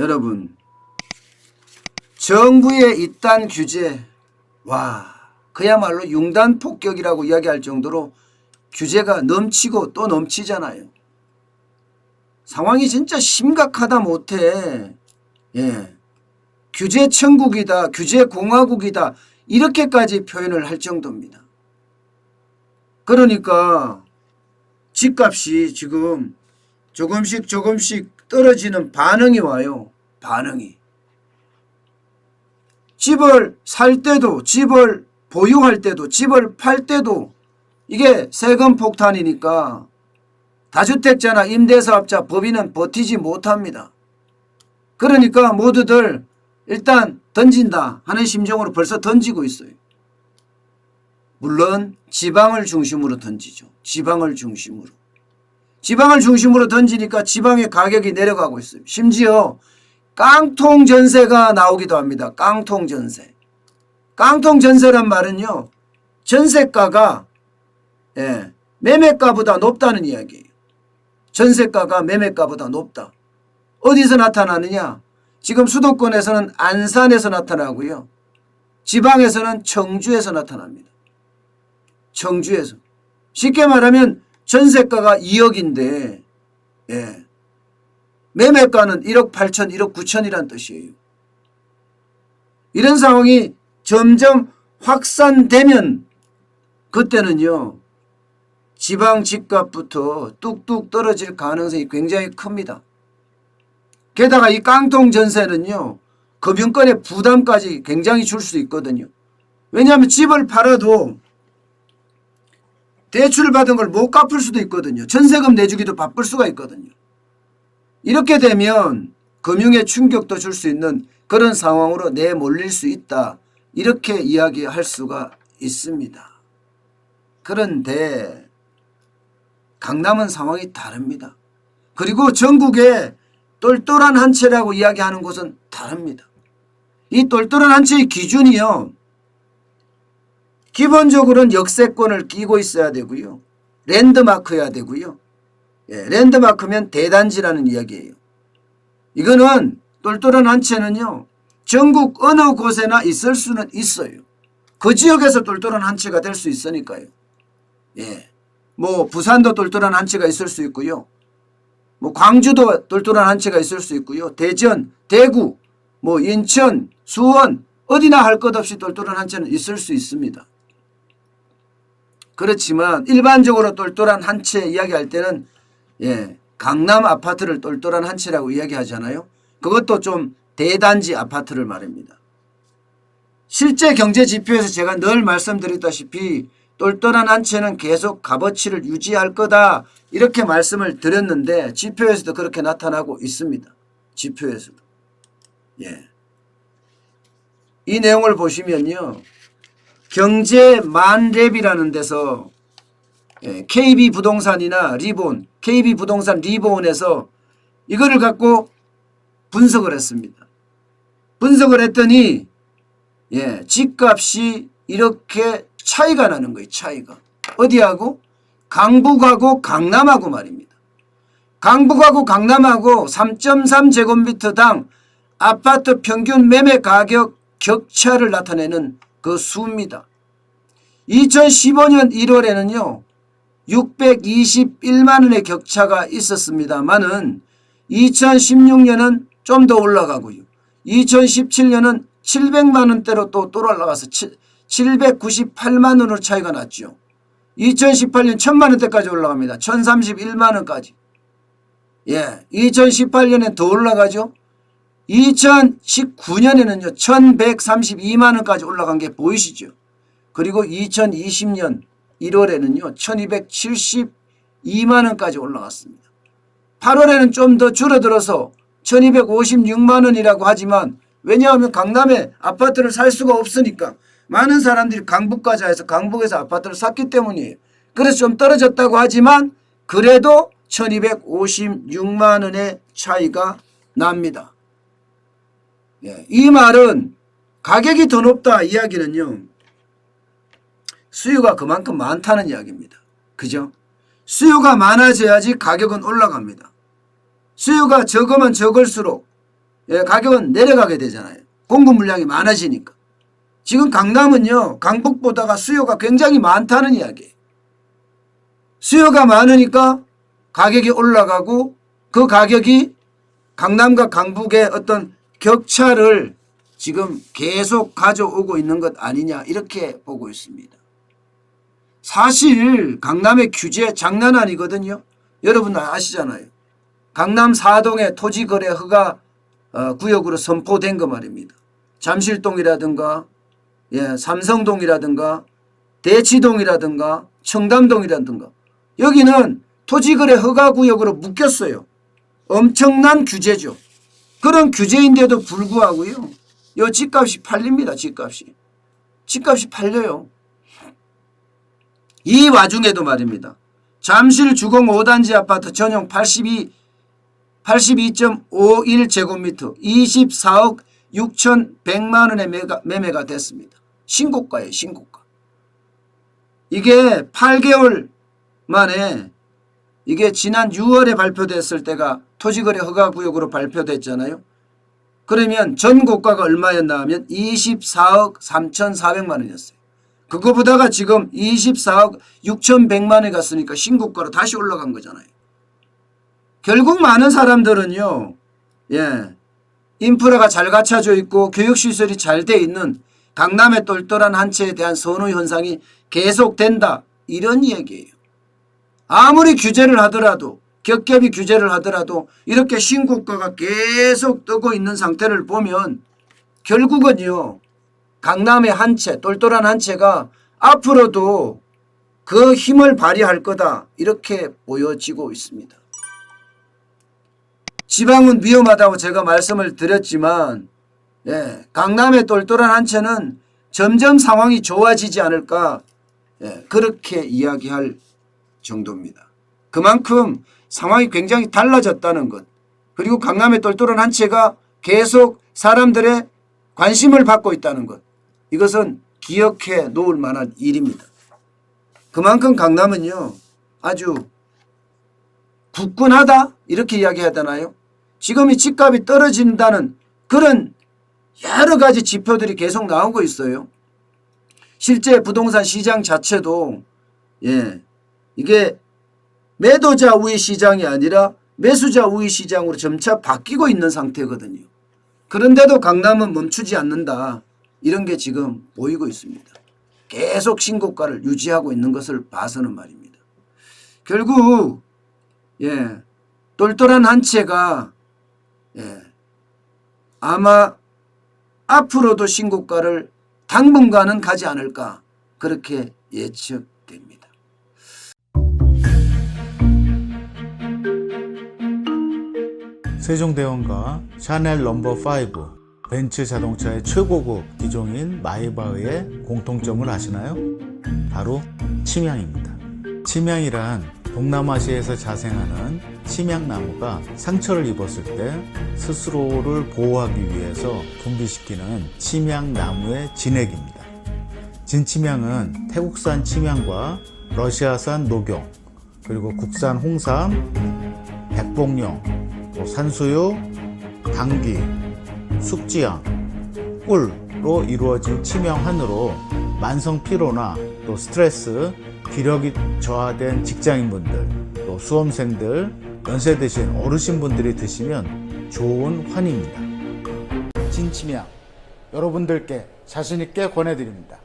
여러분 정부의 이딴 규제 와 그야말로 융단 폭격이라고 이야기할 정도로 규제가 넘치고 또 넘치잖아요. 상황이 진짜 심각하다 못해. 예. 규제 천국이다. 규제 공화국이다. 이렇게까지 표현을 할 정도입니다. 그러니까 집값이 지금 조금씩 조금씩 떨어지는 반응이 와요. 반응이. 집을 살 때도 집을 보유할 때도 집을 팔 때도 이게 세금 폭탄이니까 다주택자나 임대사업자 법인은 버티지 못합니다. 그러니까 모두들 일단 던진다 하는 심정으로 벌써 던지고 있어요. 물론 지방을 중심으로 던지죠. 지방을 중심으로. 지방을 중심으로 던지니까 지방의 가격이 내려가고 있어요. 심지어 깡통 전세가 나오기도 합니다. 깡통 전세. 깡통 전세란 말은요. 전세가가 예, 매매가보다 높다는 이야기예요. 전세가가 매매가보다 높다. 어디서 나타나느냐? 지금 수도권에서는 안산에서 나타나고요. 지방에서는 청주에서 나타납니다. 청주에서. 쉽게 말하면 전세가가 2억인데 예. 매매가는 1억 8천, 1억 9천이란 뜻이에요. 이런 상황이 점점 확산되면 그때는요. 지방 집값부터 뚝뚝 떨어질 가능성이 굉장히 큽니다. 게다가 이 깡통 전세는요. 금융권의 부담까지 굉장히 줄 수 있거든요. 왜냐하면 집을 팔아도 대출을 받은 걸 못 갚을 수도 있거든요. 전세금 내주기도 바쁠 수가 있거든요. 이렇게 되면 금융에 충격도 줄 수 있는 그런 상황으로 내몰릴 수 있다. 이렇게 이야기할 수가 있습니다. 그런데 강남은 상황이 다릅니다. 그리고 전국에 똘똘한 한 채라고 이야기하는 곳은 다릅니다. 이 똘똘한 한 채의 기준이요. 기본적으로는 역세권을 끼고 있어야 되고요. 랜드마크여야 되고요. 예, 랜드마크면 대단지라는 이야기예요. 이거는 똘똘한 한 채는요. 전국 어느 곳에나 있을 수는 있어요. 그 지역에서 똘똘한 한 채가 될 수 있으니까요. 예. 뭐 부산도 똘똘한 한 채가 있을 수 있고요. 뭐 광주도 똘똘한 한 채가 있을 수 있고요. 대전, 대구, 뭐 인천, 수원 어디나 할 것 없이 똘똘한 한 채는 있을 수 있습니다. 그렇지만 일반적으로 똘똘한 한 채 이야기할 때는 예, 강남 아파트를 똘똘한 한 채라고 이야기하잖아요. 그것도 좀 대단지 아파트를 말합니다. 실제 경제 지표에서 제가 늘 말씀드렸다시피 똘똘한 한 채는 계속 값어치를 유지할 거다 이렇게 말씀을 드렸는데 지표에서도 그렇게 나타나고 있습니다. 지표에서도. 예. 이 내용을 보시면요. 경제 만랩이라는 데서 예, KB 부동산이나 리본, KB 부동산 리본에서 이거를 갖고 분석을 했습니다. 분석을 했더니 예, 집값이 이렇게 차이가 나는 거예요. 차이가. 어디하고? 강북하고 강남하고 말입니다. 강북하고 강남하고 3.3제곱미터당 아파트 평균 매매 가격 격차를 나타내는 그 수입니다. 2015년 1월에는요. 621만 원의 격차가 있었습니다만은 2016년은 좀 더 올라가고요. 2017년은 700만 원대로 또 올라가서 798만 원으로 차이가 났죠. 2018년 1000만 원대까지 올라갑니다. 1031만 원까지. 예, 2018년에 더 올라가죠. 2019년에는요. 1132만 원까지 올라간 게 보이시죠. 그리고 2020년 1월에는요. 1272만 원까지 올라갔습니다. 8월에는 좀 더 줄어들어서 1256만 원이라고 하지만 왜냐하면 강남에 아파트를 살 수가 없으니까 많은 사람들이 강북까지 해서 강북에서 아파트를 샀기 때문이에요. 그래서 좀 떨어졌다고 하지만 그래도 1256만 원의 차이가 납니다. 예, 이 말은 가격이 더 높다 이야기는요. 수요가 그만큼 많다는 이야기입니다. 그죠? 수요가 많아져야지 가격은 올라갑니다. 수요가 적으면 적을수록 예, 가격은 내려가게 되잖아요. 공급 물량이 많아지니까. 지금 강남은요, 강북보다가 수요가 굉장히 많다는 이야기예요. 수요가 많으니까 가격이 올라가고 그 가격이 강남과 강북의 어떤 격차를 지금 계속 가져오고 있는 것 아니냐 이렇게 보고 있습니다. 사실 강남의 규제 장난 아니거든요. 여러분 아시잖아요. 강남 사동의 토지거래 허가 어, 구역으로 선포된 거 말입니다. 잠실동이라든가 예, 삼성동이라든가 대치동이라든가 청담동이라든가 여기는 토지거래 허가 구역으로 묶였어요. 엄청난 규제죠. 그런 규제인데도 불구하고요. 요 집값이 팔립니다. 집값이. 집값이 팔려요. 이 와중에도 말입니다. 잠실 주공 5단지 아파트 전용 82 82.51제곱미터 24억 6,100만 원에 매가, 매매가 됐습니다. 신고가예요, 신고가. 이게 8개월 만에 이게 지난 6월에 발표됐을 때가 토지거래 허가구역으로 발표됐잖아요. 그러면 전 고가가 얼마였나 하면 24억 3,400만 원이었어요. 그거보다가 지금 24억 6,100만 원에 갔으니까 신고가로 다시 올라간 거잖아요. 결국 많은 사람들은요, 예, 인프라가 잘 갖춰져 있고 교육시설이 잘 돼 있는 강남의 똘똘한 한 채에 대한 선호 현상이 계속된다. 이런 얘기예요. 아무리 규제를 하더라도 겹겹이 규제를 하더라도 이렇게 신고가가 계속 뜨고 있는 상태를 보면 결국은요 강남의 한 채, 똘똘한 한 채가 앞으로도 그 힘을 발휘할 거다 이렇게 보여지고 있습니다. 지방은 위험하다고 제가 말씀을 드렸지만 예, 강남의 똘똘한 한 채는 점점 상황이 좋아지지 않을까 예, 그렇게 이야기할 정도입니다. 그만큼 상황이 굉장히 달라졌다는 것 그리고 강남의 똘똘한 한 채가 계속 사람들의 관심을 받고 있다는 것 이것은 기억해 놓을 만한 일입니다. 그만큼 강남은요 아주 굳건하다 이렇게 이야기하잖아요. 지금 이 집값이 떨어진다는 그런 여러 가지 지표들이 계속 나오고 있어요. 실제 부동산 시장 자체도 예 이게 매도자 우위 시장이 아니라 매수자 우위 시장으로 점차 바뀌고 있는 상태거든요. 그런데도 강남은 멈추지 않는다. 이런 게 지금 보이고 있습니다. 계속 신고가를 유지하고 있는 것을 봐서는 말입니다. 결국 예 똘똘한 한 채가 예 아마 앞으로도 신고가를 당분간은 가지 않을까 그렇게 예측 세종대왕과 샤넬 넘버 5, 벤츠 자동차의 최고급 기종인 마이바흐의 공통점을 아시나요? 바로 침향입니다. 침향이란 동남아시아에서 자생하는 침향나무가 상처를 입었을 때 스스로를 보호하기 위해서 분비시키는 침향나무의 진액입니다. 진침향은 태국산 침향과 러시아산 녹용, 그리고 국산 홍삼, 백봉령, 또 산수유, 당귀, 숙지향, 꿀로 이루어진 침향환으로 만성 피로나 또 스트레스, 기력이 저하된 직장인분들, 또 수험생들, 연세 드신 어르신분들이 드시면 좋은 환입니다. 진침향 여러분들께 자신있게 권해드립니다.